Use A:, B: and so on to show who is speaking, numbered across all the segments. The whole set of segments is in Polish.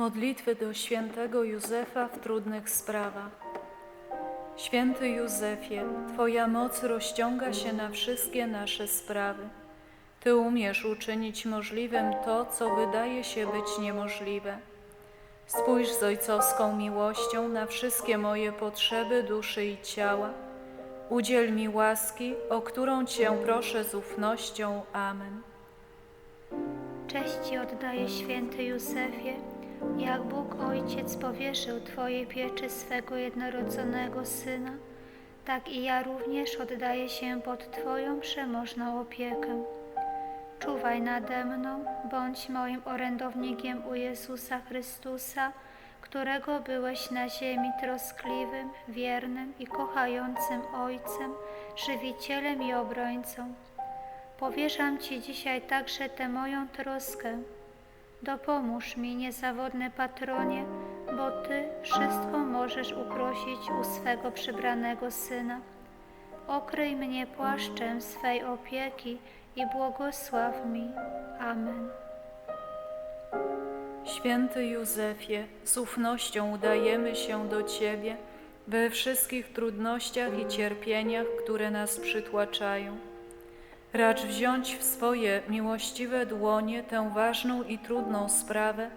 A: Modlitwy do świętego Józefa w trudnych sprawach. Święty Józefie, Twoja moc rozciąga się na wszystkie nasze sprawy. Ty umiesz uczynić możliwym to, co wydaje się być niemożliwe. Spójrz z ojcowską miłością na wszystkie moje potrzeby duszy i ciała. Udziel mi łaski, o którą Cię proszę z ufnością. Amen.
B: Cześć Ci oddaję, święty Józefie, jak Bóg Ojciec powierzył Twojej pieczy swego jednorodzonego Syna, tak i ja również oddaję się pod Twoją przemożną opiekę. Czuwaj nade mną, bądź moim orędownikiem u Jezusa Chrystusa, którego byłeś na ziemi troskliwym, wiernym i kochającym Ojcem, żywicielem i obrońcą. Powierzam Ci dzisiaj także tę moją troskę. Dopomóż mi, niezawodny patronie, bo Ty wszystko możesz uprosić u swego przybranego Syna. Okryj mnie płaszczem swej opieki i błogosław mi. Amen.
A: Święty Józefie, z ufnością udajemy się do Ciebie we wszystkich trudnościach i cierpieniach, które nas przytłaczają. Racz wziąć w swoje miłościwe dłonie tę ważną i trudną sprawę,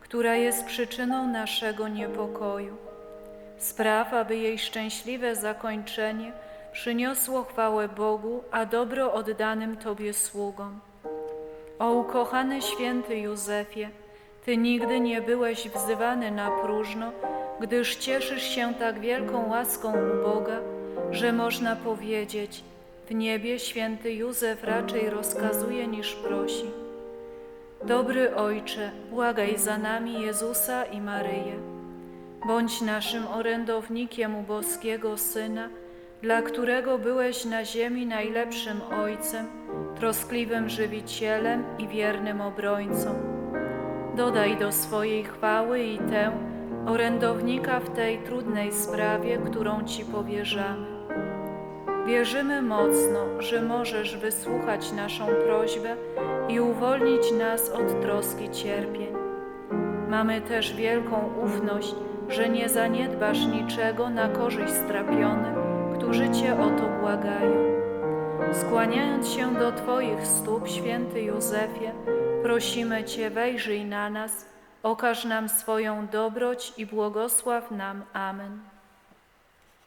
A: która jest przyczyną naszego niepokoju. Spraw, aby jej szczęśliwe zakończenie przyniosło chwałę Bogu, a dobro oddanym Tobie sługom. O ukochany święty Józefie, Ty nigdy nie byłeś wzywany na próżno, gdyż cieszysz się tak wielką łaską u Boga, że można powiedzieć, w niebie święty Józef raczej rozkazuje niż prosi. Dobry Ojcze, błagaj za nami Jezusa i Maryję. Bądź naszym orędownikiem u boskiego Syna, dla którego byłeś na ziemi najlepszym Ojcem, troskliwym żywicielem i wiernym obrońcą. Dodaj do swojej chwały i tę orędownika w tej trudnej sprawie, którą Ci powierzamy. Wierzymy mocno, że możesz wysłuchać naszą prośbę i uwolnić nas od troski cierpień. Mamy też wielką ufność, że nie zaniedbasz niczego na korzyść strapionych, którzy Cię o to błagają. Skłaniając się do Twoich stóp, święty Józefie, prosimy Cię, wejrzyj na nas, okaż nam swoją dobroć i błogosław nam. Amen.